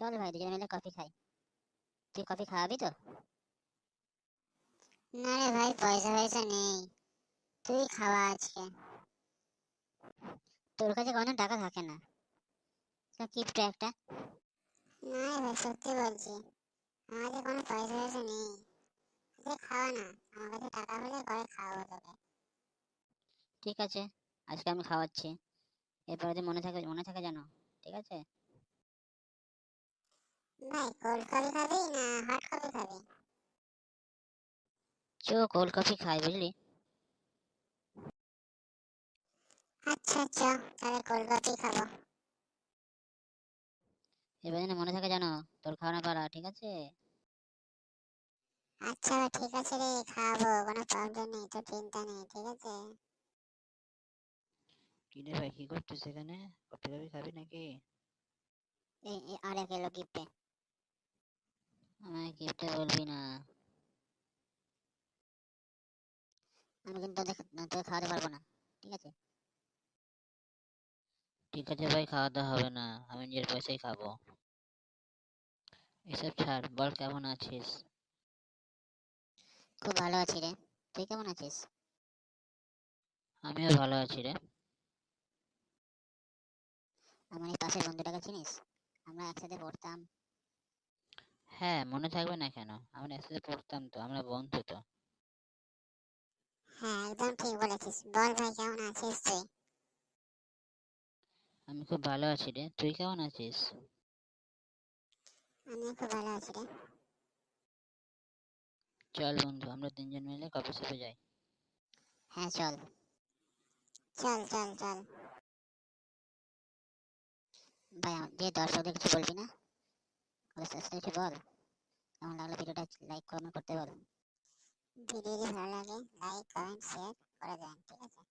Coffee খাই। তুই coffee খাওয়াবি তো? না রে ভাই পয়সা পয়সা নেই। তুই খাওয়া আজকে। তোর কাছে কোনো টাকা থাকে না। তো কিপ্ট একটা? না রে ভাই সত্যি বলছি। আমার কাছে কোনো পয়সা পয়সা নেই। তুই খাওয়া না। আমার কাছে টাকা হলে ঘরে খাওয়াবো তোকে। ঠিক আছে আজকে আমি খাওয়াচ্ছি। এরপরে যদি মনে থাকে মনে থাকে জানো। ঠিক আছে? ভাই কোল্ড কফি খাবি না হট কফি খাবি? চো কোল্ড কফি খাই বুঝলি। আচ্ছা আচ্ছা তাহলে কোল্ড কফি খাব। এবার যেন মনে থাকে জানো তোর করা ঠিক আছে? আচ্ছা ঠিক আছে রে খাব কোনো প্রবলেম নেই চিন্তা নেই ঠিক আছে? কি রে ভাই কি করছিস এখানে? কফি খাবি নাকি? এই আর এলো গিফটে আমায় গিফটে বলবি না। আমি কিন্তু তোকে খাওয়াতে পারব না ঠিক আছে? ঠিক আছে ভাই খাওয়া দাওয়া হবে না আমি নিজের পয়সায় খাব। এসব ছাড় বল কেমন আছিস? খুব ভালো আছি রে তুই কেমন আছিস? আমিও ভালো আছি রে। আমার এই পাশের বন্ধুটাকে চিনিস? আমরা একসাথে পড়তাম। হ্যাঁ মনে থাকবে না কেন? আমরা একসাথে পড়তাম তো আমরা বন্ধু তো। হ্যাঁ একদম ঠিক বলেছিস। বল ভাই কেমন আছিস তুই? আমি খুব ভালো আছি রে। তুই কেমন আছিস? আমিও খুব ভালো আছি রে। চল বন্ধু আমরা তিনজন মিলে কফি শপে যাই। হ্যাঁ চল। চল চল চল। ভাই যে দর্শকদের কিছু বলবি না? ওদের সাথে কিছু বল? কেমন লাগল ভিডিওটা লাইক কমেন্ট করতে বল। ভিডিও যদি ভালো লাগে লাইক কমেন্ট শেয়ার করে দেন ঠিক আছে?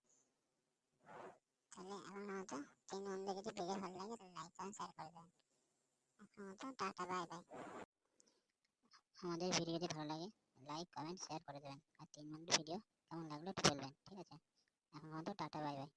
তাহলে এখন মতো তিন বন্ধু যদি ভিডিও ভালো লাগে তাহলে লাইক কমেন্ট শেয়ার করে দেন এখন মতো টাটা বাই বাই আমাদের ভিডিও যদি ভালো লাগে লাইক কমেন্ট শেয়ার করে দেবেন। আর তিন বন্ধু ভিডিও কেমন লাগল একটু বলবেন ঠিক আছে? এখন মতো টাটা বাই বাই